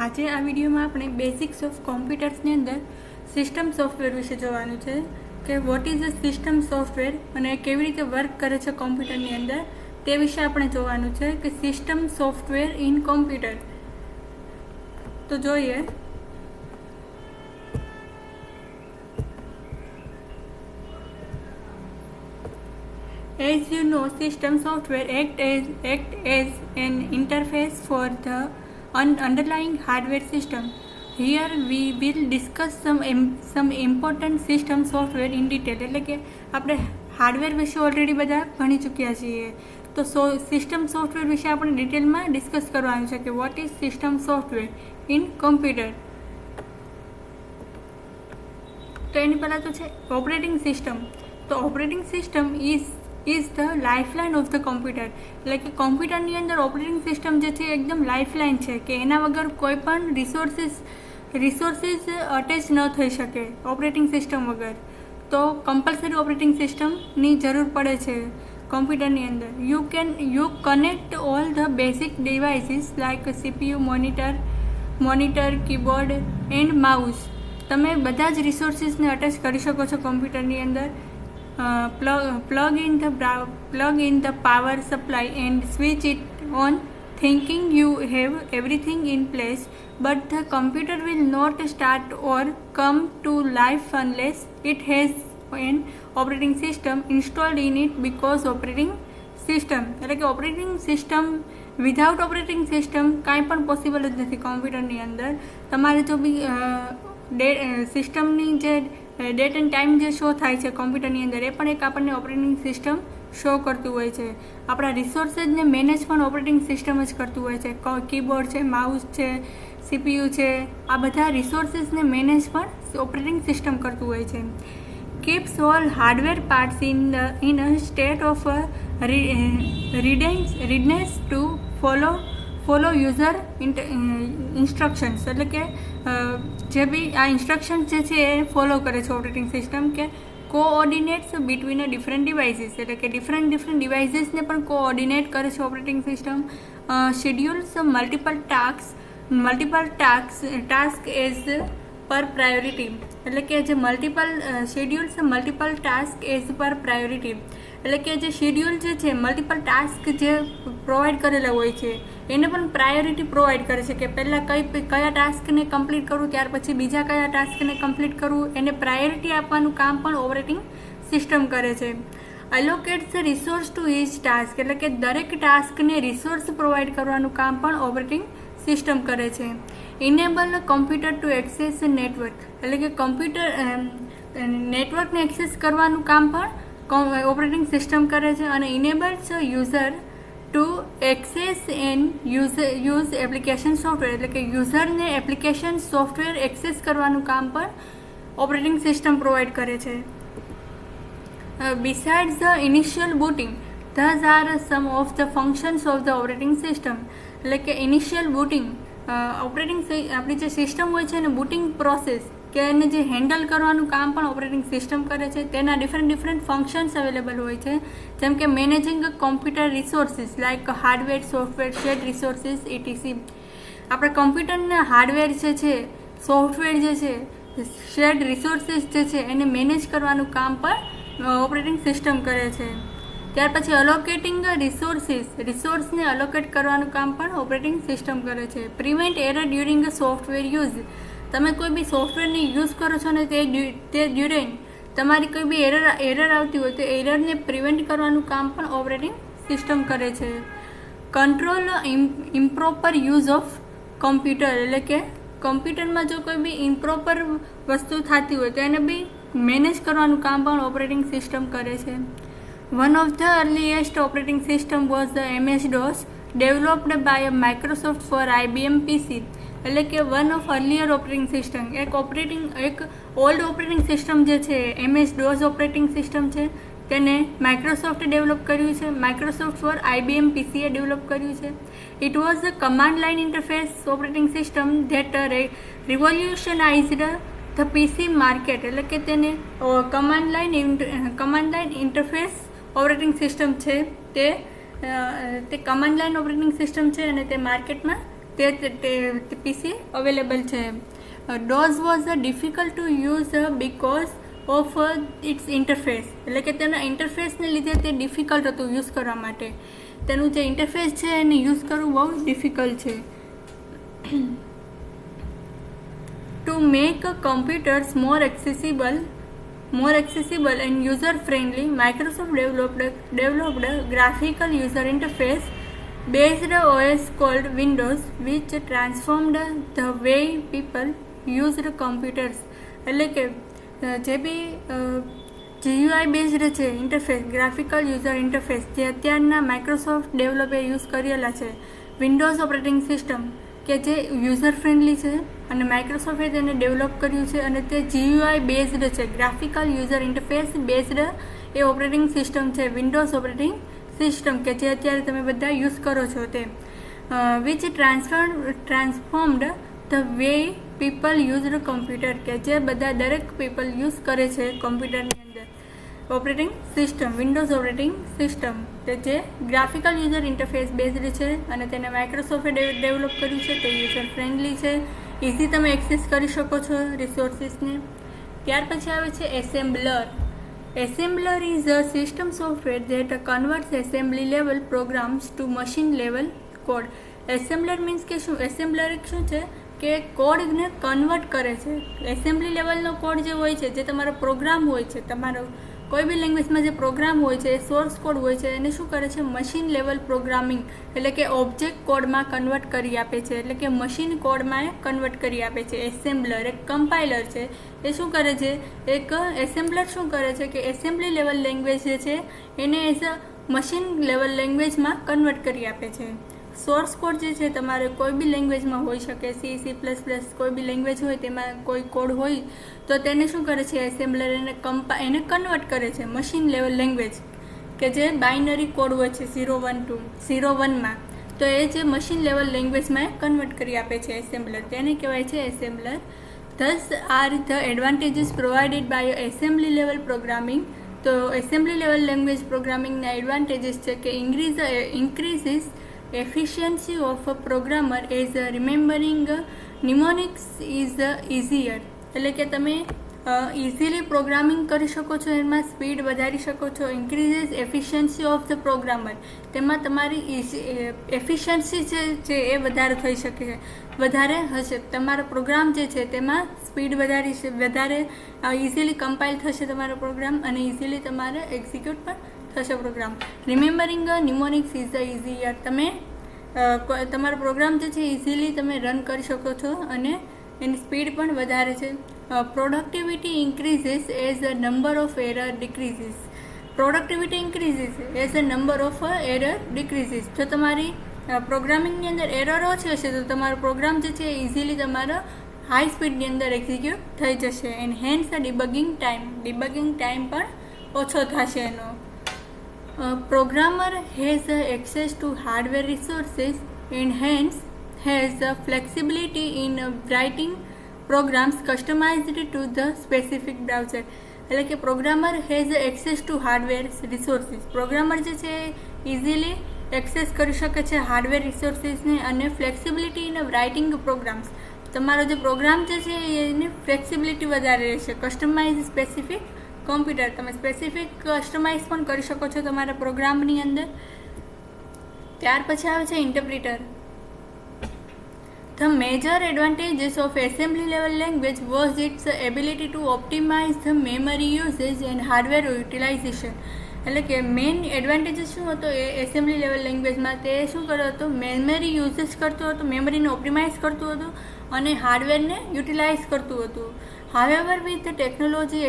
આજે આ વિડીયોમાં આપણે બેઝિક્સ ઓફ કોમ્પ્યુટર્સની અંદર સિસ્ટમ સોફ્ટવેર વિશે જોવાનું છે કે what is a system software અને કેવી રીતે વર્ક કરે છે કોમ્પ્યુટરની અંદર તે વિશે આપણે જોવાનું છે કે સિસ્ટમ સોફ્ટવેર ઇન કોમ્પ્યુટર તો જોઈએ. As you know, system software act as, act as an interface for the un- underlying hardware system. Here we discuss some im- some important system software in detail. એટલે કે આપણે hardware વિશે already બધા ભણી ચૂક્યા છીએ તો સો સિસ્ટમ સોફ્ટવેર વિશે આપણે ડિટેલમાં ડિસ્કસ કરવાનું છે કે what is system software in computer તો એની પહેલાં તો છે ઓપરેટિંગ સિસ્ટમ તો operating system is is the lifeline of the computer એટલે કે કોમ્પ્યુટરની અંદર ઓપરેટિંગ સિસ્ટમ જે છે એકદમ લાઇફલાઇન છે કે એના વગર કોઈ પણ રિસોર્સિસ રિસોર્સિસ અટેચ ન થઈ શકે ઓપરેટિંગ સિસ્ટમ વગર. તો કમ્પલસરી ઓપરેટિંગ સિસ્ટમની જરૂર પડે છે કોમ્પ્યુટરની અંદર. You can you connect all the basic devices like CPU monitor monitor keyboard and mouse તમે બધા જ રિસોર્સિસને અટેચ કરી શકો છો કોમ્પ્યુટરની અંદર. Plug, plug in the plug in the power supply and switch it on thinking you have everything in place but the computer will not start or come to life unless it has an operating system installed in it because operating system એટલે કે operating system without operating system કાંઈ પણ possible જ નથી કોમ્પ્યુટરની અંદર તમારે જો બી સિસ્ટમની જે ડેટ એન્ડ ટાઈમ જે શો થાય છે કોમ્પ્યુટરની અંદર એ પણ એક આપણને ઓપરેટિંગ સિસ્ટમ શો કરતું હોય છે. આપણા રિસોર્સેસને મેનેજ પણ ઓપરેટિંગ સિસ્ટમ જ કરતું હોય છે. કીબોર્ડ છે માઉસ છે સીપીયુ છે આ બધા રિસોર્સિસને મેનેજ પણ ઓપરેટિંગ સિસ્ટમ કરતું હોય છે. Keeps all hardware parts in in a state of readiness readiness to uh, follow user instructions એટલે કે જે બી આ ઇન્સ્ટ્રક્શન્સ જે છે એ ફોલો કરે છે ઓપરેટિંગ સિસ્ટમ કે કોઓર્ડિનેટ્સ બિટવીન ડિફરન્ટ ડિવાઇસીસ એટલે કે ડિફરન્ટ ડિફરન્ટ ડિવાઇસીસને પણ કોઓર્ડિનેટ કરે છે operating system schedules multiple task multiple task task as per priority એટલે કે જે multiple schedules multiple task as per priority એટલે કે જે શેડ્યુલ જે છે મલ્ટિપલ ટાસ્ક જે પ્રોવાઈડ કરેલા હોય છે, એને પણ પ્રાયોરિટી પ્રોવાઈડ કરે છે કે પહેલાં કઈ કયા ટાસ્કને કમ્પ્લીટ કરવું ત્યાર પછી બીજા કયા ટાસ્કને કમ્પ્લીટ કરવું એને પ્રાયોરિટી આપવાનું કામ પણ ઓપરેટિંગ સિસ્ટમ કરે છે. Allocates resource to each task એટલે કે દરેક ટાસ્કને રિસોર્સ પ્રોવાઈડ કરવાનું કામ પણ ઓપરેટિંગ સિસ્ટમ કરે છે. Enable computer to access network એટલે કે કોમ્પ્યુટર નેટવર્કને એક્સેસ કરવાનું કામ પણ ઓપરેટિંગ સિસ્ટમ કરે છે અને enables user to access an user use application software એટલે કે યુઝરને એપ્લિકેશન સોફ્ટવેર એક્સેસ કરવાનું કામ પણ ઓપરેટિંગ સિસ્ટમ પ્રોવાઈડ કરે છે. Besides the initial booting these are some of the functions of the operating system એટલે કે ઇનિશિયલ બુટિંગ ઓપરેટિંગ આપણી જે સિસ્ટમ હોય છે ને બુટિંગ પ્રોસેસ કે એને જે હેન્ડલ કરવાનું કામ પણ ઓપરેટિંગ સિસ્ટમ કરે છે, તેના ડિફરન્ટ ડિફરન્ટ ફંક્શન્સ અવેલેબલ હોય છે. જેમ કે managing computer resources like hardware software shared resources etc આપણા કોમ્પ્યુટરના હાર્ડવેર જે છે સોફ્ટવેર જે છે શેડ રિસોર્સિસ જે છે, એને મેનેજ કરવાનું કામ પણ ઓપરેટિંગ સિસ્ટમ કરે છે. ત્યાર પછી અલોકેટિંગ રિસોર્સિસ રિસોર્સને અલોકેટ કરવાનું કામ પણ ઓપરેટિંગ સિસ્ટમ કરે છે. Prevent error during software use તમે કોઈ બી સોફ્ટવેરને યુઝ કરો છો ને તે તે ડ્યુરેન તમારી કોઈ બી એરર એરર આવતી હોય તો એરરને પ્રિવેન્ટ કરવાનું કામ પણ ઓપરેટિંગ સિસ્ટમ કરે છે. Control improper use of computer એટલે કે કમ્પ્યુટરમાં જો કોઈ બી ઇમ્પ્રોપર વસ્તુ થતી હોય તો એને બી મેનેજ કરવાનું કામ પણ ઓપરેટિંગ સિસ્ટમ કરે છે. One of the earliest operating system was the MS DOS developed by Microsoft for IBM PC એટલે કે one of earlier operating system એક ઓપરેટિંગ એક ઓલ્ડ ઓપરેટિંગ સિસ્ટમ જે છે એમએસ ડોઝ ઓપરેટિંગ સિસ્ટમ છે, તેને માઇક્રોસોફ્ટે ડેવલપ કર્યું છે. માઇક્રોસોફ્ટ ફોર આઈબીએમ પીસીએ ડેવલપ કર્યું છે. It was a command line interface operating system that revolutionized the PC market એટલે કે તેને command line command line interface operating system છે. તે તે કમાન્ડ લાઇન ઓપરેટિંગ સિસ્ટમ છે અને તે માર્કેટમાં તે પીસી અવેલેબલ છે DOS was difficult to use because of its interface એટલે કે તેના ઇન્ટરફેસને લીધે તે ડિફિકલ્ટ હતું યુઝ કરવા માટે તેનું જે ઇન્ટરફેસ છે એને યુઝ કરવું બહુ ડિફિકલ્ટ છે uh, computers more accessible more accessible and user friendly microsoft developed developed a graphical user interface based os called windows, which transformed the way people used computers. એટલે કે જે બી જીયુઆઈ બેઝડ છે interface graphical user interface જે અત્યારના Microsoft ડેવલપે use કરેલા છે. Windows operating system કે જે યુઝર ફ્રેન્ડલી છે, અને માઇક્રોસોફ્ટે તેને ડેવલપ કર્યું છે, અને તે જીયુઆઈ બેઝડ છે. ગ્રાફિકલ યુઝર ઇન્ટરફેસ બેઝડ એ ઓપરેટિંગ સિસ્ટમ છે વિન્ડોઝ ઓપરેટિંગ સિસ્ટમ કે જે અત્યારે તમે બધા યુઝ કરો છો તે. Which transfer transformed the way people used computer કે જે બધા દરેક પીપલ યુઝ કરે છે કમ્પ્યુટરની અંદર. Operating system Windows operating system કે જે ગ્રાફિકલ યુઝર ઇન્ટરફેસ બેઝડ છે અને તેને માઇક્રોસોફ્ટે ડેવલપ કર્યું છે, તે યુઝર ફ્રેન્ડલી છે ઇઝી તમે એક્સેસ કરી શકો છો રિસોર્સિસને ત્યાર પછી આવે છે assembler assembler is a system software that converts assembly level programs to machine level code assembler means કે શું? એસેમ્બલર એક શું છે? કે કોડને કન્વર્ટ કરે છે. એસેમ્બલી લેવલનો કોડ જે હોય છે, જે તમારો પ્રોગ્રામ હોય છે, તમારો કોઈ બી લેંગ્વેજમાં જે પ્રોગ્રામ હોય છે સોર્સ કોડ હોય છે, એને શું કરે છે? મશીન લેવલ પ્રોગ્રામિંગ એટલે કે ઓબ્જેક્ટ કોડમાં કન્વર્ટ કરી આપે છે. એટલે કે મશીન કોડમાં કન્વર્ટ કરી આપે છે. એસેમ્બલર એક કમ્પાઇલર છે. એ શું કરે છે? એક એસેમ્બલર શું કરે છે કે એસેમ્બલી લેવલ લેંગ્વેજ જે છે, એને એઝ અ મશીન લેવલ લેંગ્વેજમાં કન્વર્ટ કરી આપે છે. સોર્સ કોડ જે છે તમારે કોઈ બી લેંગ્વેજમાં હોઈ શકે સી સી પ્લસ પ્લસ કોઈ બી લેંગ્વેજ હોય તેમાં કોઈ કોડ હોય, તો તેને શું કરે છે એસેમ્બલર? એને કમ્પા એને કન્વર્ટ કરે છે મશીન લેવલ લેંગ્વેજ, કે જે બાઇનરી કોડ હોય છે ઝીરો વન ટુ, ઝીરો વનમાં તો એ જે મશીન લેવલ લેંગ્વેજમાં કન્વર્ટ કરી આપે છે એસેમ્બલર. તેને કહેવાય છે assembler. Thus are the advantages provided by assembly level programming તો એસેમ્બલી લેવલ લેંગ્વેજ પ્રોગ્રામિંગના એડવાન્ટેજીસ છે કે increase increases efficiency of a programmer as remembering mnemonics is easier એટલે કે તમે ઇઝીલી પ્રોગ્રામિંગ કરી શકો છો, એમાં સ્પીડ વધારી શકો છો increases efficiency of the programmer તેમાં તમારી એફિશિયન્સી જે છે એ વધારે થઈ શકે છે. વધારે હશે. તમારો પ્રોગ્રામ જે છે, તેમાં સ્પીડ વધારી વધારે ઇઝીલી કમ્પાઇલ થશે તમારો પ્રોગ્રામ અને ઇઝીલી તમારે એક્ઝિક્યુટ પણ થશે program remembering mnemonics is a easier તમે તમારો પ્રોગ્રામ જે છે ઇઝીલી તમે રન કરી શકો છો અને એની સ્પીડ પણ વધારે છે. Productivity increases as a number of error decreases productivity increases as a number of error decreases જો તમારી પ્રોગ્રામિંગની અંદર એરર ઓછી હશે, તો તમારો પ્રોગ્રામ જે છે ઇઝીલી તમારો હાઈ સ્પીડની અંદર એક્ઝિક્યુટ થઈ જશે. And hence debugging time debugging time પણ ઓછો થશે એનો. Programmer has access to hardware resources and hence has flexibility in writing programs customized to the specific browser. એટલે કે programmer has access to hardware resources programmer જે છે easily access કરી શકે છે હાર્ડવેર રિસોર્સિસને અને ફ્લેક્સિબિલિટી ઇન રાઇટિંગ પ્રોગ્રામ્સ તમારો જે પ્રોગ્રામ જે છે, એની ફ્લેક્સિબિલિટી વધારે રહેશે. કસ્ટમાઇઝ સ્પેસિફિક કોમ્પ્યુટર તમે સ્પેસિફિક કસ્ટમાઇઝ પણ કરી શકો છો તમારા પ્રોગ્રામની અંદર ત્યાર પછી આવે છે interpreter The major advantages of assembly level language was its ability to optimize the memory usage and hardware utilization. એટલે કે મેઇન એડવાન્ટેજીસ શું હતો એ એસેમ્બલી લેવલ લેંગ્વેજમાં તે શું કરતો હતો મેમરી યુઝેજ કરતું હતું મેમરીને ઓપ્ટિમાઇઝ કરતું હતું અને હાર્ડવેરને યુટિલાઇઝ કરતું હતું however with technology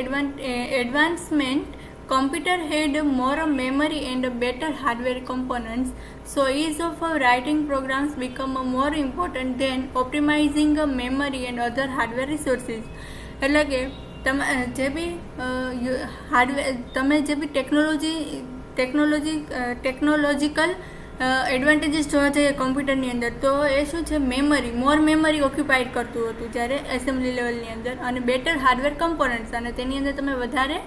advancement had more memory and better hardware components so ease of uh, writing programs become uh, more important than optimizing uh, memory and other hardware resources એટલે કે તમે જે બી hardware તમે જે બી technology technology technological advantages જોવા જઈએ કોમ્પ્યુટરની અંદર, તો એ શું છે, મેમરી, મોર મેમરી ઓક્યુપાઈડ કરતું હતું જ્યારે એસેમ્બલી લેવલની અંદર અને બેટર હાર્ડવેર કમ્પોનન્ટ્સ, અને તેની અંદર તમે વધારે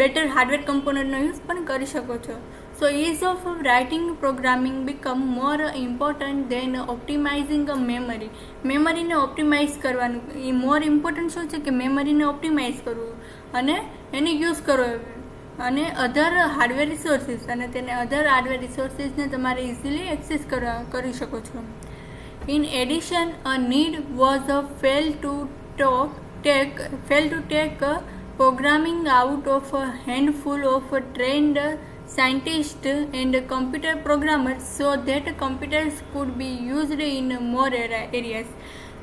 બેટર હાર્ડવેર કમ્પોનન્ટનો યુઝ પણ કરી શકો છો. So, ease of writing programming become more important than optimizing a memory. મેમરીને ઓપ્ટિમાઇઝ કરવાનું. એ મોર ઇમ્પોર્ટન્ટ શું છે કે મેમરીને ઓપ્ટિમાઇઝ કરવું અને એને યુઝ કરવો. અને અધર હાર્ડવેર રિસોર્સિસ અને તેને અધર હાર્ડવેર રિસોર્સિસને તમારે ઇઝીલી એક્સેસ કરવા, કરી શકો છો. In addition a need was a felt to talk take felt to take programming out of handful of of trained scientists and computer programmers so that computers could be used in more area- areas.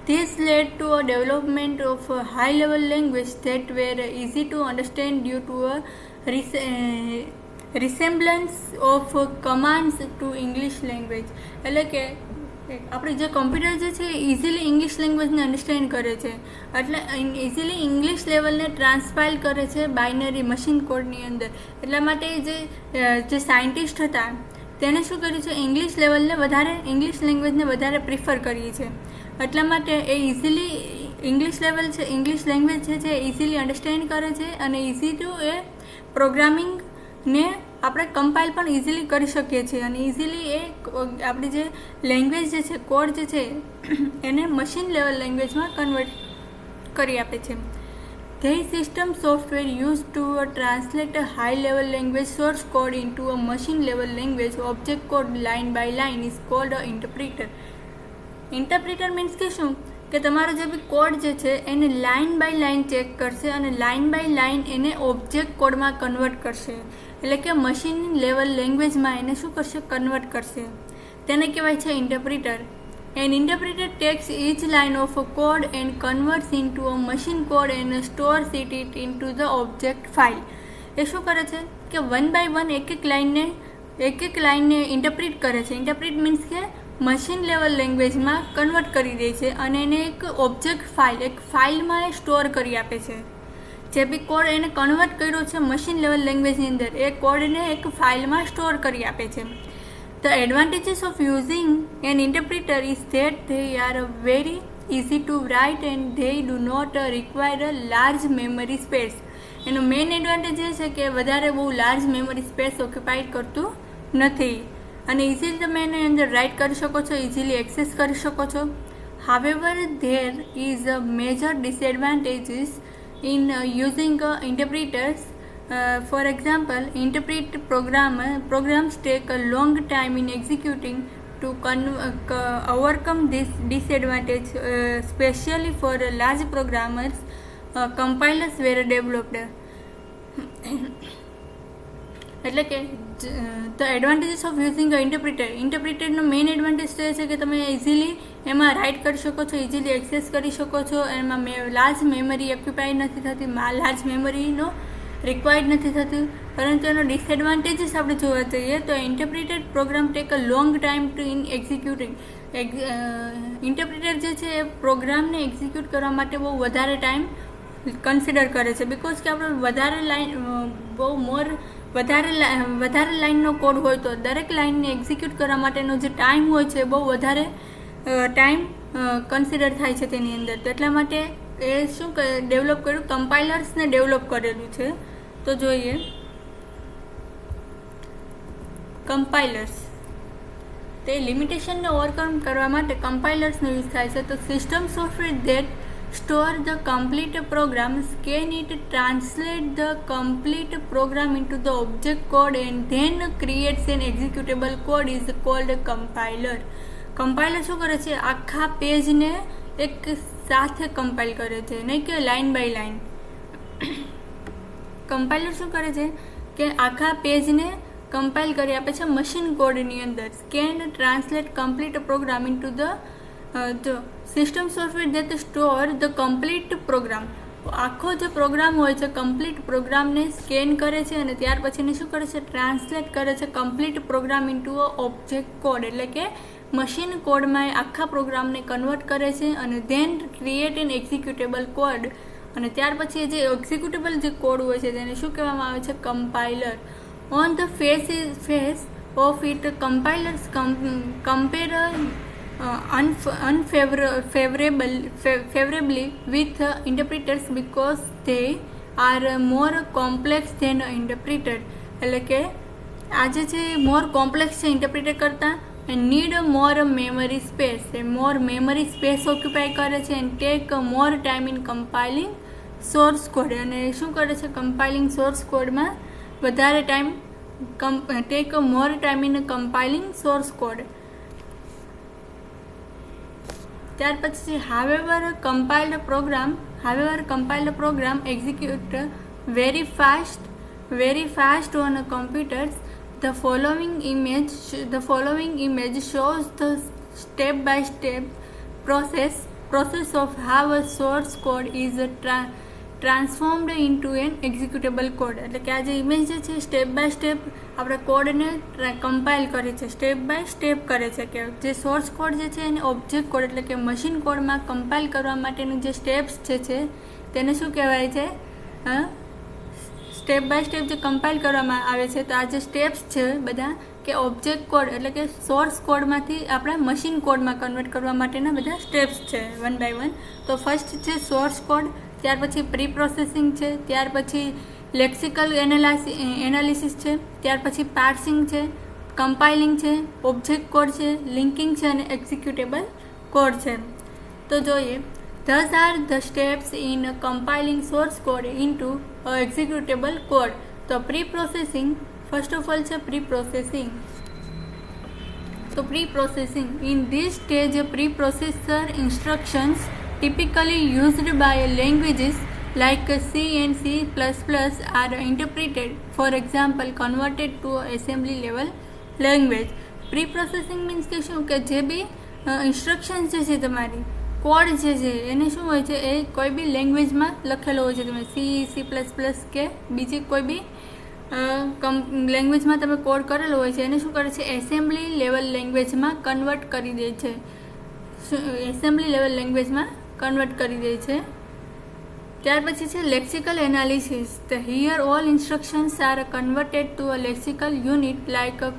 This led to a development of a high level language that were easy to understand due to a res- uh, resemblance of commands to English language. એટલે કે આપણે જે computer જે છે easily English લેંગ્વેજને understand કરે છે. એટલે easily English લેવલને ટ્રાન્સફાઇલ કરે છે બાઇનરી મશીન કોડની અંદર. એટલા માટે જે જે સાયન્ટિસ્ટ હતા તેણે શું કર્યું છે? ઇંગ્લિશ લેવલને વધારે ઇંગ્લિશ લેંગ્વેજને વધારે પ્રિફર કરીએ છે. એટલા માટે એ ઇઝીલી ઇંગ્લિશ લેવલ છે ઇંગ્લિશ લેંગ્વેજ છે જે ઇઝીલી અન્ડરસ્ટેન્ડ કરે છે અને ઇઝી ટુ એ પ્રોગ્રામિંગને આપણે કમ્પાઇલ પણ ઇઝીલી કરી શકીએ છીએ અને ઇઝીલી એ આપણી જે લેંગ્વેજ જે છે કોડ જે છે, એને મશીન લેવલ લેંગ્વેજમાં કન્વર્ટ કરી આપે છે. They system software use to a translate high level language source code in to a machine level language object code line by line is called a interpreter interpreter means કે શું? કે તમારો જે બી code જે છે, એને લાઇન બાય લાઇન ચેક કરશે અને લાઇન બાય લાઇન એને ઓબ્જેક્ટ કોડમાં કન્વર્ટ કરશે. એટલે કે મશીન લેવલ લેંગ્વેજમાં એને શું કરશે? કન્વર્ટ કરશે. તેને કહેવાય છે interpreter an interpreter takes each line code and in to into machine code and store sit it in to the object file એ શું કરે છે? કે વન બાય વન એક એક લાઇનને એક એક લાઇનને ઇન્ટરપ્રિટ કરે છે. ઇન્ટરપ્રિટ મીન્સ કે મશીન લેવલ લેંગ્વેજમાં કન્વર્ટ કરી દે છે અને એને એક ઓબ્જેક્ટ ફાઇલ એક ફાઇલમાં એ સ્ટોર કરી આપે છે. જે બી કોડ એને કન્વર્ટ કર્યો છે મશીન લેવલ લેંગ્વેજની અંદર, એ કોડને એક ફાઇલમાં સ્ટોર કરી આપે છે. The advantages of using an interpreter is that they are very easy to write and they do not require a large memory space. એનો મેઇન એડવાન્ટેજ એ છે કે વધારે બહુ લાર્જ મેમરી સ્પેસ ઓક્યુપાઈડ કરતું નથી. અને ઇઝીલી તમે એને અંદર રાઇટ કરી શકો છો ઇઝીલી એક્સેસ કરી શકો છો. However there is a major disadvantages in uh, using uh, interpreters uh, for example, interpret program, uh, programs take a long time in executing to uh, overcome this disadvantage, uh, especially for large programmers, compilers were developed. એટલે કે the advantages of using a interpreter ઇન્ટરપ્રિટરનો main advantage તો એ છે કે તમે easily એમાં right કરી શકો છો ઇઝીલી એક્સેસ કરી શકો છો, એમાં લાર્જ મેમરી ઓક્યુપાઈ નથી થતી લાર્જ મેમરીનો રિક્વાયર્ડ નથી થતું. પરંતુ એનો ડિસએડવાન્ટેજીસ આપણે જોવા જઈએ તો interpreted program take a long time to in executing interpreter જે છે એ પ્રોગ્રામને એક્ઝિક્યુટ કરવા માટે બહુ વધારે ટાઈમ કન્સિડર કરે છે. બિકોઝ કે આપણે વધારે લાઈન બહુ મોર વધારે વધારે લાઇનનો કોડ હોય તો દરેક લાઇનને એક્ઝિક્યુટ કરવા માટેનો જે ટાઈમ હોય છે બહુ વધારે ટાઈમ કન્સિડર થાય છે તેની અંદર. તો એટલા માટે એ શું ડેવલપ કર્યું? કમ્પાઇલર્સને ડેવલપ કરેલું છે. તો જોઈએ. કમ્પાઇલર્સ તે લિમિટેશનને ઓવરકમ કરવા માટે કમ્પાઇલર્સનો યુઝ થાય છે. તો system software that store the complete program scan it translate the complete program into the object code and then creates an executable code is called compiler compiler શું કરે છે? આખા પેજને એક સાથે કમ્પાઇલ કરે છે, નહીં કે લાઇન બાય લાઇન કમ્પાઇલર શું કરે છે? કે આખા પેજને કમ્પાઇલ કરી આપે છે મશીન કોડની અંદર scan translate complete program in to the system software that store the complete program આખો જે પ્રોગ્રામ હોય છે કમ્પ્લીટ પ્રોગ્રામને સ્કેન કરે છે અને ત્યાર પછીને શું કરે છે? ટ્રાન્સલેટ કરે છે complete program into a object code એટલે કે મશીન કોડમાં એ આખા પ્રોગ્રામને કન્વર્ટ કરે છે અને then create an executable code અને ત્યાર પછી જે એક્ઝિક્યુટેબલ જે કોડ હોય છે તેને શું કહેવામાં આવે છે? Compiler on the face is face of it compilers compare unfavorable favorably with uh, interpreters because they are uh, more complex than an interpreter. એટલે કે આજે છે મોર કોમ્પ્લેક્સ છે ઇન્ટરપ્રિટેટ કરતા નીડ મોર મેમરી સ્પેસ એ મોર મેમરી સ્પેસ ઓક્યુપાય કરે છે and take more time in compiling source code અને શું કરે છે કમ્પાઇલિંગ સોર્સ કોડમાં વધારે time take more time in compiling source code ત્યાર પછી however compiled program however compiled program execute very fast very fast on a computers the following image the following image shows the step by step process process of how a source code is tra- into an executable code એટલે કે આ જે image જે છે step by step આપણે કોડને compile કરે છે. સ્ટેપ બાય સ્ટેપ કરે છે કે જે સોર્સ કોડ જે છે એને ઓબ્જેક્ટ કોડ એટલે કે મશીન કોડમાં કમ્પાઇલ કરવા માટેનું જે સ્ટેપ્સ જે છે, તેને શું કહેવાય છે? સ્ટેપ બાય સ્ટેપ જે કમ્પાઇલ કરવામાં આવે છે, તો આ જે સ્ટેપ્સ છે બધા કે ઓબ્જેક્ટ કોડ એટલે કે સોર્સ કોડમાંથી આપણા મશીન કોડમાં કન્વર્ટ કરવા માટેના બધા સ્ટેપ્સ છે વન બાય વન તો ફર્સ્ટ છે સોર્સ કોડ ત્યાર પછી પ્રી પ્રોસેસિંગ છે, ત્યાર પછી લેક્સિકલ એનાલિસિસ છે, ત્યાર પછી પાર્સિંગ છે, કમ્પાઇલિંગ છે, ઓબ્જેક્ટ કોડ છે, લિંકિંગ છે અને એક્ઝિક્યુટેબલ કોડ છે. તો જોઈએ, thus are the steps in compiling source code into executable code. તો preprocessing first of all છે પ્રી પ્રોસેસિંગ તો preprocessing in this stage preprocessor instructions typically used by languages like C and C++ are interpreted, for example, converted to assembly level language. Preprocessing means કે શું? કે જે બી instruction જે છે તમારી code જે છે એને શું હોય છે? એ કોઈ બી લેંગ્વેજમાં લખેલો હોય છે. તમે સી સી પ્લસ પ્લસ કે બીજી કોઈ બી લેંગ્વેજમાં તમે કોડ કરેલો હોય છે એને શું કરે છે? એસેમ્બલી લેવલ લેંગ્વેજમાં કન્વર્ટ કરી દે છે. એસેમ્બલી લેવલ લેંગ્વેજમાં કન્વર્ટ કરી દે છે. ત્યાર પછી છે lexical analysis the here all instructions are converted to a lexical unit like a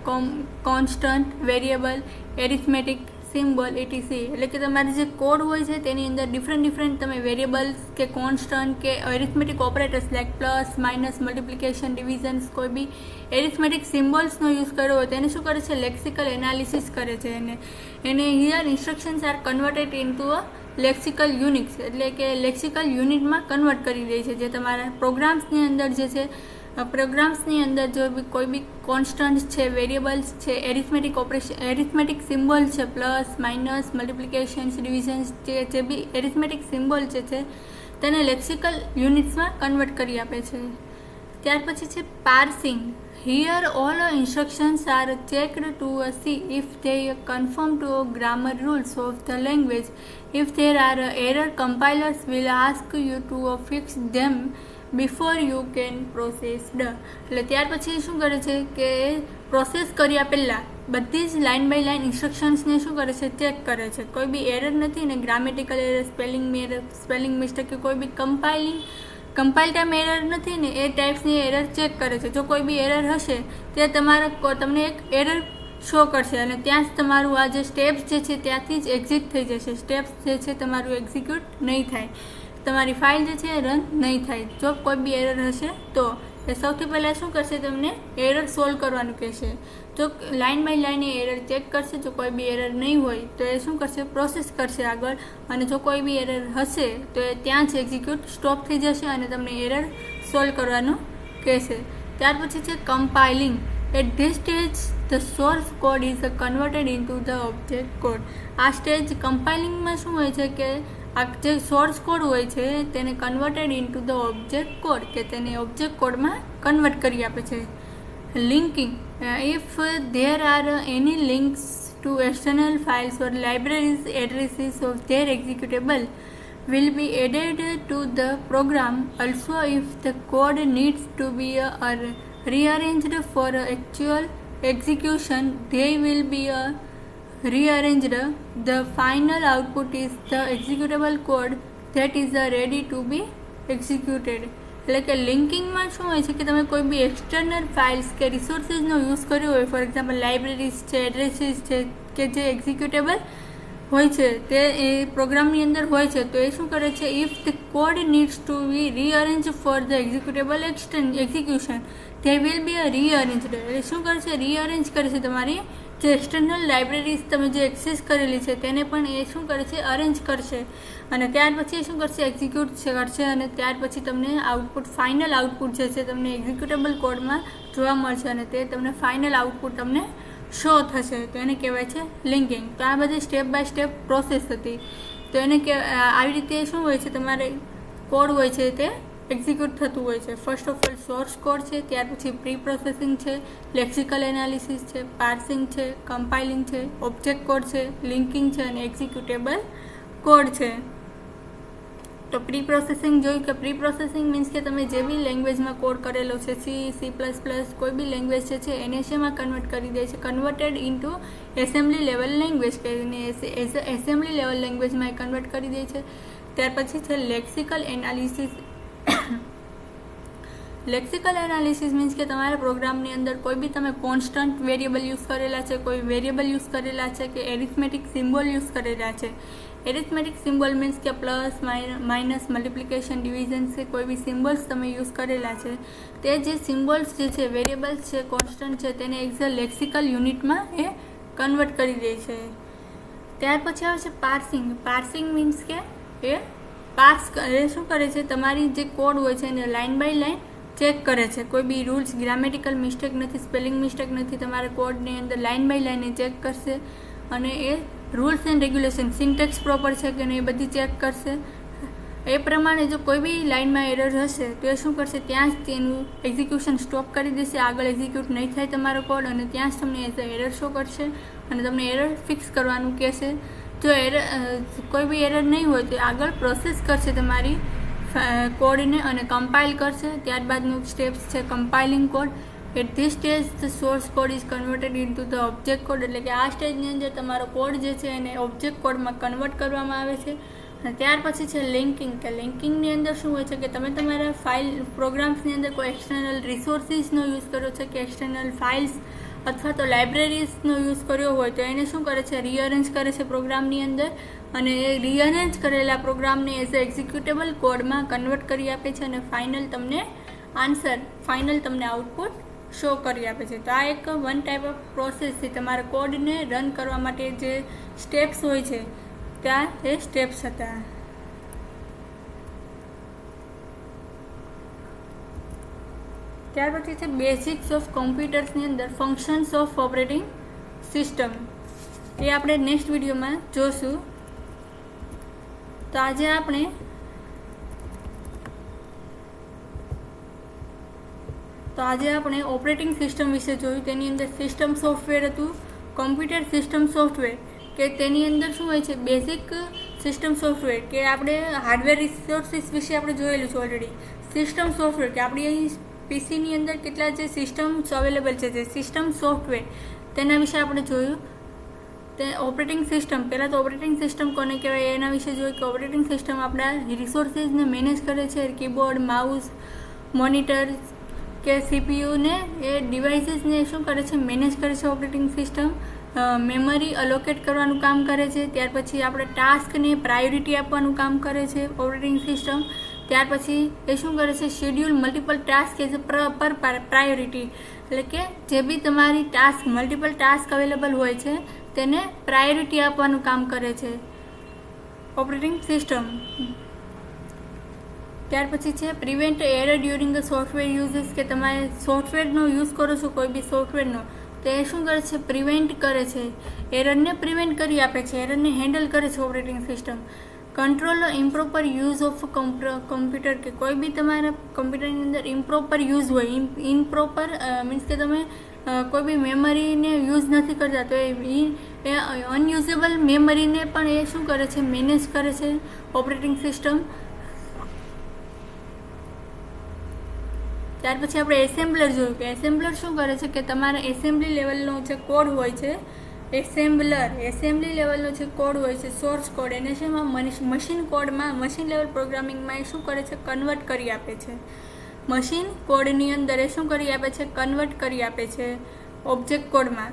constant variable arithmetic symbol etc એટલે કે તમારે જે કોડ હોય છે તેની અંદર ડિફરન્ટ ડિફરન્ટ તમે વેરિયેબલ્સ કે કોન્સ્ટન્ટ કે arithmetic operators like plus minus multiplication divisions કોઈ બી એરિથમેટિક સિમ્બોલ્સનો યુઝ કર્યો હોય તેને શું કરે છે? લેક્સિકલ એનાલિસિસ કરે છે. એને એને here instructions are converted in to a lexical units એટલે કે લેક્સિકલ યુનિટમાં કન્વર્ટ કરી દે છે. જે તમારા પ્રોગ્રામ્સની અંદર જે છે પ્રોગ્રામ્સની અંદર જો બી કોઈ બી કોન્સ્ટન્ટ છે, વેરિયેબલ્સ છે, એરિથમેટિક ઓપરેશન, એરિથમેટિક સિમ્બોલ છે, પ્લસ, માઇનસ, મલ્ટિપ્લિકેશન્સ, ડિવિઝન્સ જે જે બી એરિથમેટિક સિમ્બોલ જે છે, તેને લેક્સિકલ યુનિટ્સમાં કન્વર્ટ કરી આપે છે. ત્યાર પછી છે parsing. Here all instructions are checked to a see if they confirm to grammar rules of the language if there are error compilers will ask you to fix them. Before you can process ડ એટલે ત્યાર પછી શું કરે છે કે process કર્યા પહેલાં બધી જ લાઇન બાય લાઇન ઇન્સ્ટ્રક્શન્સને શું કરે છે ચેક કરે છે. કોઈ બી એરર નથી ને grammatical error spelling error spelling mistake કે કોઈ બી કમ્પાઇલિંગ કમ્પાઇલ ટાઈમ એરર નથી ને એ ટાઈપ્સની એરર ચેક કરે છે. જો કોઈ બી એરર હશે, તે તમારા તમને એક એરર શો કરશે અને ત્યાં જ તમારું આ જે સ્ટેપ્સ જે છે, ત્યાંથી જ એક્ઝિટ થઈ જશે. સ્ટેપ્સ જે છે, તમારું એક્ઝિક્યુટ નહીં થાય. તમારી ફાઇલ જે છે એ રન નહીં થાય. જો કોઈ બી એરર હશે, તો એ સૌથી પહેલાં શું કરશે તમને? એરર સોલ્વ કરવાનું કહેશે. જો લાઇન બાય લાઇન એ એરર ચેક કરશે, જો કોઈ બી એરર નહીં હોય, તો એ શું કરશે? પ્રોસેસ કરશે આગળ. અને જો કોઈ બી એરર હશે, તો એ ત્યાં જ એક્ઝિક્યુટ સ્ટોપ થઈ જશે અને તમને એરર સોલ્વ કરવાનું કહેશે. ત્યાર પછી છે compiling at this stage the source code is converted into the object code આ સ્ટેજ કમ્પાઇલિંગમાં શું હોય છે કે આ જે સોર્સ કોડ હોય છે તેને converted into the object code કે તેને ઓબ્જેક્ટ કોડમાં કન્વર્ટ કરી આપે છે. Linking if there are any links to external files or libraries addresses of their executable will be added to the program. Also if the code needs to be uh, rearranged for actual execution they will be uh, rearranged the final output is the executable code that is ready to be executed. એટલે કે લિંકિંગમાં શું હોય છે કે તમે કોઈ બી external files કે રિસોર્સિસનો યુઝ કર્યો હોય ફોર એક્ઝામ્પલ લાઇબ્રેરીઝ છે એડ્રેસીસ છે, કે જે એક્ઝિક્યુટેબલ હોય છે. તે એ પ્રોગ્રામની અંદર હોય છે. તો એ શું કરે છે? If the code needs to be rearrange for the executable execution તે વિલ બી અ રીઅરેન્જ એટલે શું કરશે રીઅરેન્જ કરે છે તમારી જે એક્સટર્નલ લાઇબ્રેરીઝ તમે જે એક્સેસ કરેલી છે, તેને પણ એ શું કરે છે? અરેન્જ કરશે. અને ત્યાર પછી એ શું કરશે? એક્ઝિક્યુટ કરશે અને ત્યાર પછી તમને આઉટપુટ ફાઇનલ આઉટપુટ જે છે, તમને એક્ઝિક્યુટેબલ કોડમાં જોવા મળશે અને તે તમને ફાઇનલ આઉટપુટ તમને શો થશે તો એને કહેવાય છે લિંકિંગ તો આ બધી સ્ટેપ બાય સ્ટેપ પ્રોસેસ હતી. તો એને કે આવી રીતે શું હોય છે? તમારે કોડ હોય છે તે એક્ઝિક્યુટ થતું હોય છે. First of all source code છે, ત્યાર પછી પ્રી પ્રોસેસિંગ છે લેક્સિકલ એનાલિસિસ છે પાર્સિંગ છે કમ્પાઇલિંગ છે ઓબ્જેક્ટ કોડ છે લિંકિંગ છે, અને એક્ઝિક્યુટેબલ કોડ છે. તો પ્રી પ્રોસેસિંગ જોયું કે પ્રી પ્રોસેસિંગ મીન્સ કે તમે જે બી લેંગ્વેજમાં કોડ કરેલો છે સી સી પ્લસ પ્લસ કોઈ બી લેંગ્વેજ જે છે, એને કન્વર્ટ કરી દે છે? Converted into assembly level language કરીને એસેમ્બલી લેવલ લેંગ્વેજમાં એ કન્વર્ટ કરી દે છે. ત્યાર પછી છે lexical analysis lexical analysis means કે તમારા પ્રોગ્રામની અંદર કોઈ બી તમે કોન્સ્ટન્ટ વેરિયેબલ યુઝ કરેલા છે, કોઈ વેરિયેબલ યુઝ કરેલા છે કે એરિથમેટિક સિમ્બોલ યુઝ કરેલા છે એરિથમેટિક સિમ્બોલ મીન્સ કે પ્લસ માઇનસ મલ્ટિપ્લિકેશન ડિવિઝન છે, કોઈ બી સિમ્બોલ્સ તમે યુઝ કરેલા છે, તે જે સિમ્બોલ્સ જે છે વેરિયેબલ્સ છે કોન્સ્ટન્ટ છે, તેને એક્ઝ લેક્સિકલ યુનિટમાં એ કન્વર્ટ કરી દે છે. ત્યાર પછી આવે છે પાર્સિંગ પાર્સિંગ મીન્સ કે એ પાર્સ એ શું કરે છે? તમારી જે કોડ હોય છે એને લાઇન બાય લાઇન ચેક કરે છે. કોઈ બી રૂલ્સ ગ્રામેટિકલ મિસ્ટેક નથી સ્પેલિંગ મિસ્ટેક નથી, તમારા કોડની અંદર લાઇન બાય લાઇન એ ચેક કરશે અને એ rules and regulation syntax proper છે કે નહીં એ બધી ચેક કરશે. એ પ્રમાણે જો કોઈ બી લાઇનમાં એરર હશે, તો એ શું કરશે? ત્યાં જ તેનું એક્ઝિક્યુશન સ્ટોપ કરી દેશે. આગળ એક્ઝિક્યુટ નહીં થાય તમારો કોડ અને ત્યાં જ તમને એઝ એરર શો કરશે અને તમને એરર ફિક્સ કરવાનું કહેશે. જો એરર કોઈ બી એરર નહીં હોય, તો આગળ પ્રોસેસ કરશે તમારી કોડને અને કમ્પાઇલ કરશે. ત્યારબાદનું સ્ટેપ્સ છે compiling code at this stage the source code is converted in to the object code એટલે કે આ સ્ટેજની અંદર તમારો કોડ જે છે એને ઓબ્જેક્ટ કોડમાં કન્વર્ટ કરવામાં આવે છે. અને ત્યાર પછી છે લિંકિંગ કે લિંકિંગની અંદર શું હોય છે કે તમે તમારા ફાઇલ પ્રોગ્રામ્સની અંદર કોઈ એક્સટર્નલ રિસોર્સિસનો યુઝ કર્યો છે કે એક્સટર્નલ ફાઇલ્સ અથવા તો લાઇબ્રેરીઝનો યુઝ કર્યો હોય તો એને શું કરે છે? રીઅરેન્જ કરે છે પ્રોગ્રામની અંદર. અને એ રીઅરેન્જ કરેલા પ્રોગ્રામને એઝ અ એક્ઝિક્યુટેબલ કોડમાં કન્વર્ટ કરી આપે છે અને ફાઇનલ તમને આન્સર ફાઇનલ તમને આઉટપુટ શો કરી આપે છે. તો આ એક વન ટાઈપ ઓફ પ્રોસેસ છે. તમારા કોડને રન કરવા માટે જે સ્ટેપ્સ હોય છે, ત્યાં એ સ્ટેપ્સ હતા. ત્યાર પછી છે બેઝિક્સ ઓફ કોમ્પ્યુટર્સની અંદર ફંક્શન્સ ઓફ ઓપરેટિંગ સિસ્ટમ એ આપણે નેક્સ્ટ વિડીયોમાં જોશું. તો આજે આપણે તો આજે આપણે ઓપરેટિંગ સિસ્ટમ વિશે જોયું. તેની અંદર સિસ્ટમ સોફ્ટવેર હતું કોમ્પ્યુટર સિસ્ટમ સોફ્ટવેર કે તેની અંદર શું હોય છે બેઝિક સિસ્ટમ સોફ્ટવેર કે આપણે હાર્ડવેર રિસોર્સિસ વિશે આપણે જોયેલું છે ઓલરેડી સિસ્ટમ સોફ્ટવેર કે આપણી અહીં પીસીની અંદર કેટલા જે સિસ્ટમ્સ અવેલેબલ છે, જે સિસ્ટમ સોફ્ટવેર તેના વિશે આપણે જોયું. તે ઓપરેટિંગ સિસ્ટમ પહેલાં તો ઓપરેટિંગ સિસ્ટમ કોને કહેવાય, એના વિશે જોયું કે ઓપરેટિંગ સિસ્ટમ આપણા રિસોર્સિસને મેનેજ કરે છે કીબોર્ડ માઉસ મોનિટર કે સીપીયુને એ ડિવાઇસીસને શું કરે છે? મેનેજ કરે છે ઓપરેટિંગ સિસ્ટમ મેમરી અલોકેટ કરવાનું કામ કરે છે. ત્યાર પછી આપણે ટાસ્કને પ્રાયોરિટી આપવાનું કામ કરે છે ઓપરેટિંગ સિસ્ટમ ત્યાર પછી એ શું કરે છે? Schedule multiple task as per priority એટલે કે જે બી તમારી ટાસ્ક મલ્ટિપલ ટાસ્ક અવેલેબલ હોય છે, તેને પ્રાયોરિટી આપવાનું કામ કરે છે. ઓપરેટિંગ સિસ્ટમ ત્યાર પછી છે prevent error during software uses કે તમારે સોફ્ટવેરનો યુઝ કરો છો, કોઈ બી સોફ્ટવેરનો તો એ શું કરે છે પ્રિવેન્ટ કરે છે. એરરને પ્રિવેન્ટ કરી આપે છે એરરને હેન્ડલ કરે છે operating system control improper use of computer કે કોઈ બી તમારા કમ્પ્યુટરની અંદર ઇમ્પ્રોપર યુઝ હોય ઇમ્પ્રોપર મીન્સ કે તમે કોઈ બી મેમરીને યુઝ નથી કરતા, તો એ અનયુઝેબલ મેમરીને પણ એ શું કરે છે મેનેજ કરે છે ઓપરેટિંગ સિસ્ટમ ત્યાર પછી આપણે એસેમ્બલર જોયું કે એસેમ્બલર શું કરે છે કે તમારા એસેમ્બલી લેવલનો જે કોડ હોય છે, એસેમ્બલર, એસેમ્બલી લેવલનો જે કોડ હોય છે, સોર્સ કોડ, એને શેમાં મશીન કોડમાં, મશીન લેવલ પ્રોગ્રામિંગમાં એ શું કરે છે? કન્વર્ટ કરી આપે છે. મશીન કોડની અંદર એ શું કરી આપે છે? કન્વર્ટ કરી આપે છે ઓબ્જેક્ટ કોડમાં.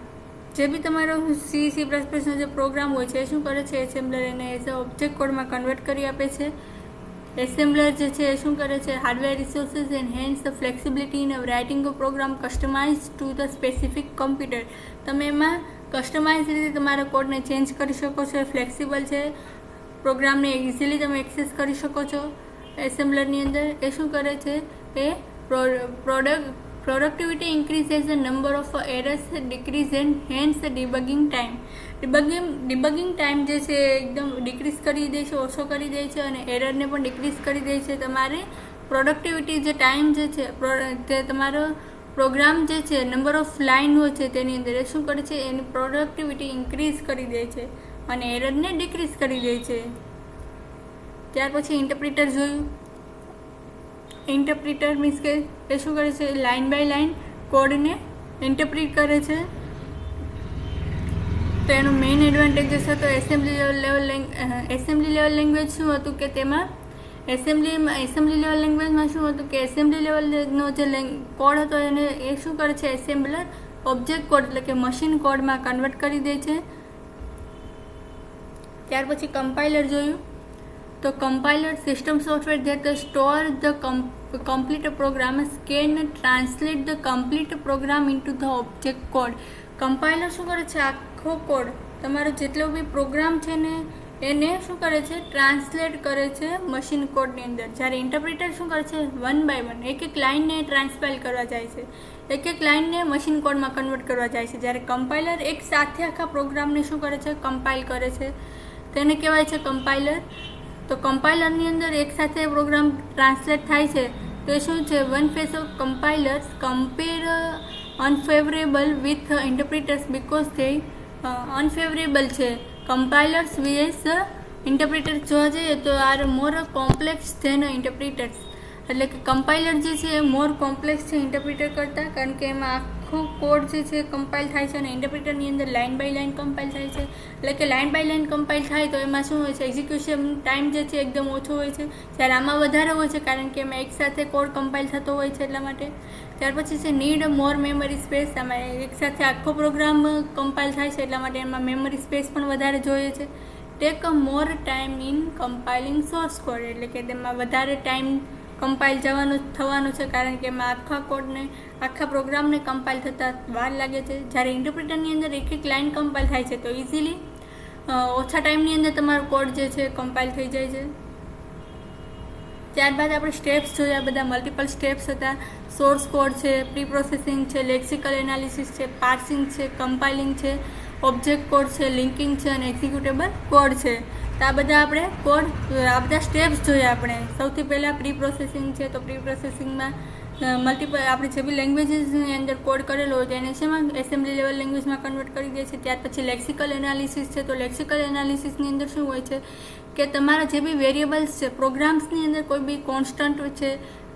જે બી તમારો સી સી પ્લસ પ્લસનો જે પ્રોગ્રામ હોય છે, એ શું કરે છે? એસેમ્બલર એને એઝ અ ઓબ્જેક્ટ કોડમાં કન્વર્ટ કરી આપે છે. એસેમ્બલર જે છે એ શું કરે છે? Hardware resources and the flexibility in writing program customize to the specific computer તમે એમાં કસ્ટમાઇઝ રીતે તમારા કોડને ચેન્જ કરી શકો છો ફ્લેક્સિબલ છે. પ્રોગ્રામને ઇઝીલી તમે એક્સેસ કરી શકો છો. એસેમ્બલરની અંદર એ શું કરે છે? એ product productivity increase the number number of errors decrease and debugging time debugging debugging time જે છે એકદમ ડિક્રીઝ કરી દે છે ઓછો કરી દે છે અને એરરને પણ ડિક્રીઝ કરી દે છે તમારે પ્રોડક્ટિવિટી જે ટાઈમ જે છે તે તમારો પ્રોગ્રામ જે છે નંબર ઓફ લાઇન હોય છે તેની અંદર એ શું કરે છે એની પ્રોડક્ટિવિટી ઇન્ક્રીઝ કરી દે છે અને એરરને ડિક્રીઝ કરી દે છે ત્યાર પછી ઇન્ટરપ્રિટર જોયું ઇન્ટરપ્રિટર મીન્સ કે એ શું કરે છે? લાઇન બાય લાઇન કોડને ઇન્ટરપ્રિટ કરે છે. તો એનું મેઇન એડવાન્ટેજીસ હતો assembly level assembly level language શું હતું કે તેમાં એસેમ્બલીમાં એસેમ્બલી લેવલ લેંગ્વેજમાં શું હતું કે એસેમ્બલી લેવલનો જે કોડ હતો એને એ શું કરે છે? એસેમ્બલર ઓબ્જેક્ટ કોડ એટલે કે મશીન કોડમાં કન્વર્ટ કરી દે છે. ત્યાર પછી કમ્પાઇલર જોયું. તો compiler system software that store the complete program scan translate translate the complete program into the object code. Compiler શું કરે છે? આખો કોડ તમારો જેટલો બી પ્રોગ્રામ છે ને, એને શું કરે છે? ટ્રાન્સલેટ કરે છે મશીન કોડની અંદર. જ્યારે ઇન્ટરપ્રિટર શું કરે છે? વન બાય વન એક એક લાઇનને ટ્રાન્સફાઇલ કરવા જાય છે. એક એક લાઇનને મશીન કોડમાં કન્વર્ટ કરવા જાય છે. જ્યારે કમ્પાઇલર એક સાથે આખા પ્રોગ્રામને શું કરે છે? કમ્પાઇલ કરે છે. તેને કહેવાય છે કમ્પાઇલર તો કમ્પાઇલરની અંદર એકસાથે પ્રોગ્રામ ટ્રાન્સલેટ થાય છે, તો શું છે? One face of compilers compare unfavorable with interpreters because તે અનફેવરેબલ છે. કમ્પાઇલર્સ વીએસ ઇન્ટરપ્રિટર્સ જોવા જઈએ તો are more complex than interpreters એટલે કે કમ્પાઇલર જે છે એ મોર કોમ્પ્લેક્સ છે ઇન્ટરપ્રિટર કરતાં, કારણ કે એમાં આખો કોડ જે છે કમ્પાઇલ થાય છે અને ઇન્ટરપ્રિટરની અંદર લાઇન બાય લાઇન કમ્પાઇલ થાય છે. એટલે કે લાઇન બાય લાઇન કમ્પાઇલ થાય તો એમાં શું હોય છે? એક્ઝિક્યુશન ટાઈમ જે છે એકદમ ઓછો હોય છે. જ્યારે આમાં વધારે હોય છે, કારણ કે એમાં એકસાથે કોડ કમ્પાઇલ થતો હોય છે એટલા માટે. ત્યાર પછી છે નીડ મોર મેમરી સ્પેસ આમાં એકસાથે આખો પ્રોગ્રામ કમ્પાઇલ થાય છે એટલા માટે એમાં મેમરી સ્પેસ પણ વધારે જોઈએ છે. Take more time in compiling source code એટલે કે તેમાં વધારે ટાઈમ કમ્પાઇલ જવાનું થવાનું છે કારણ કે એમાં આખા કોડને આખા પ્રોગ્રામને કમ્પાઇલ થતાં વાર લાગે છે. જ્યારે ઇન્ટરપ્રિટરની અંદર એક એક લાઇન કમ્પાઇલ થાય છે, તો ઇઝીલી ઓછા ટાઈમની અંદર તમારો કોડ જે છે કમ્પાઇલ થઈ જાય છે. ત્યારબાદ આપણે સ્ટેપ્સ જોયા, બધા મલ્ટિપલ સ્ટેપ્સ હતા. સોર્સ કોડ છે પ્રી પ્રોસેસિંગ છે લેક્સિકલ એનાલિસિસ છે પાર્સિંગ છે કમ્પાઇલિંગ છે. ઓબ્જેક્ટ કોડ છે લિંકિંગ છે અને એક્ઝિક્યુટેબલ કોડ છે. તો આ બધા આપણે કોડ આ બધા સ્ટેપ્સ જોઈએ આપણે. સૌથી પહેલાં પ્રી પ્રોસેસિંગ છે, તો પ્રી પ્રોસેસિંગમાં મલ્ટિપલ આપણે જે બી લેંગ્વેજીસની અંદર કોડ કરેલો હોય એને શેમાં એસેમ્બલી લેવલ લેંગ્વેજમાં કન્વર્ટ કરી દે છે. ત્યાર પછી લેક્સિકલ એનાલિસિસ છે, તો લેક્સિકલ એનાલિસિસની અંદર શું હોય છે? કે તમારા જે બી વેરિયેબલ્સ છે પ્રોગ્રામ્સની અંદર કોઈ બી કોન્સ્ટન્ટ છે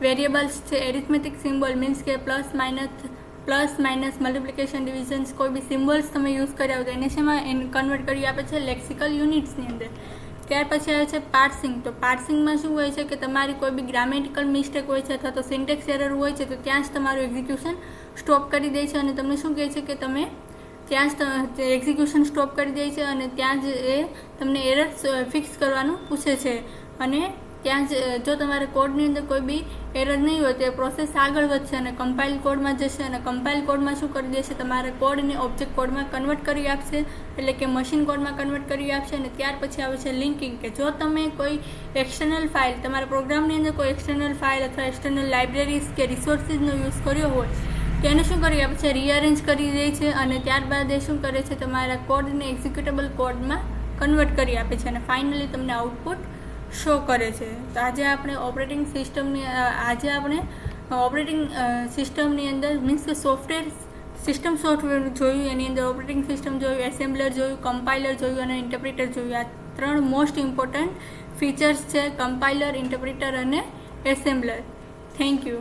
વેરિયેબલ્સ છે એરિથમેટિક સિમ્બોલ મીન્સ કે plus minus plus minus multiplication divisions કોઈ બી સિમ્બલ્સ તમે યુઝ કર્યા હોય તો એને શેમાં એને કન્વર્ટ કરી આપે છે લેક્સિકલ યુનિટ્સની અંદર. ત્યાર પછી આવે છે પાર્સિંગ તો પાર્સિંગમાં શું હોય છે કે તમારી કોઈ બી ગ્રામેટિકલ મિસ્ટેક હોય છે અથવા તો સિન્ટેક્સ એરર હોય છે, તો ત્યાં જ તમારું એક્ઝિક્યુશન સ્ટોપ કરી દે છે અને તમને શું કહે છે કે તમે ત્યાં જ એક્ઝિક્યુશન સ્ટોપ કરી દે છે અને ત્યાં જ એ તમને એરર ફિક્સ કરવાનું પૂછે છે. અને ત્યાં જ જો તમારે કોડની અંદર કોઈ બી એરર નહીં હોય, તો એ પ્રોસેસ આગળ વધશે અને કમ્પાઇલ કોડમાં જશે અને કમ્પાઇલ કોડમાં શું કરી દેશે? તમારે કોડને ઓબ્જેક્ટ કોડમાં કન્વર્ટ કરી આપશે, એટલે કે મશીન કોડમાં કન્વર્ટ કરી આપશે અને ત્યાર પછી આવે છે લિંકિંગ કે જો તમે કોઈ એક્સટર્નલ ફાઇલ તમારા પ્રોગ્રામની અંદર કોઈ એક્સટર્નલ ફાઇલ અથવા એક્સટર્નલ લાઇબ્રેરીઝ કે રિસોર્સિસનો યુઝ કર્યો હોય તેને શું કરી આપે છે? રીઅરેન્જ કરી દે છે અને ત્યારબાદ એ શું કરે છે? તમારા કોડને એક્ઝિક્યુટેબલ કોડમાં કન્વર્ટ કરી આપે છે અને ફાઇનલી તમને આઉટપુટ શો કરે છે? તો આજે આપણે ઓપરેટિંગ સિસ્ટમની આજે આપણે ઓપરેટિંગ સિસ્ટમની અંદર મીન્સ કે સોફ્ટવેર સિસ્ટમ સોફ્ટવેર જોયું, એની અંદર ઓપરેટિંગ સિસ્ટમ જોયું એસેમ્બલર જોયું કમ્પાઇલર જોયું અને ઇન્ટરપ્રિટર જોયું. આ ત્રણ મોસ્ટ ઇમ્પોર્ટન્ટ ફીચર્સ છે કમ્પાઇલર ઇન્ટરપ્રિટર અને એસેમ્બલર થેન્ક યુ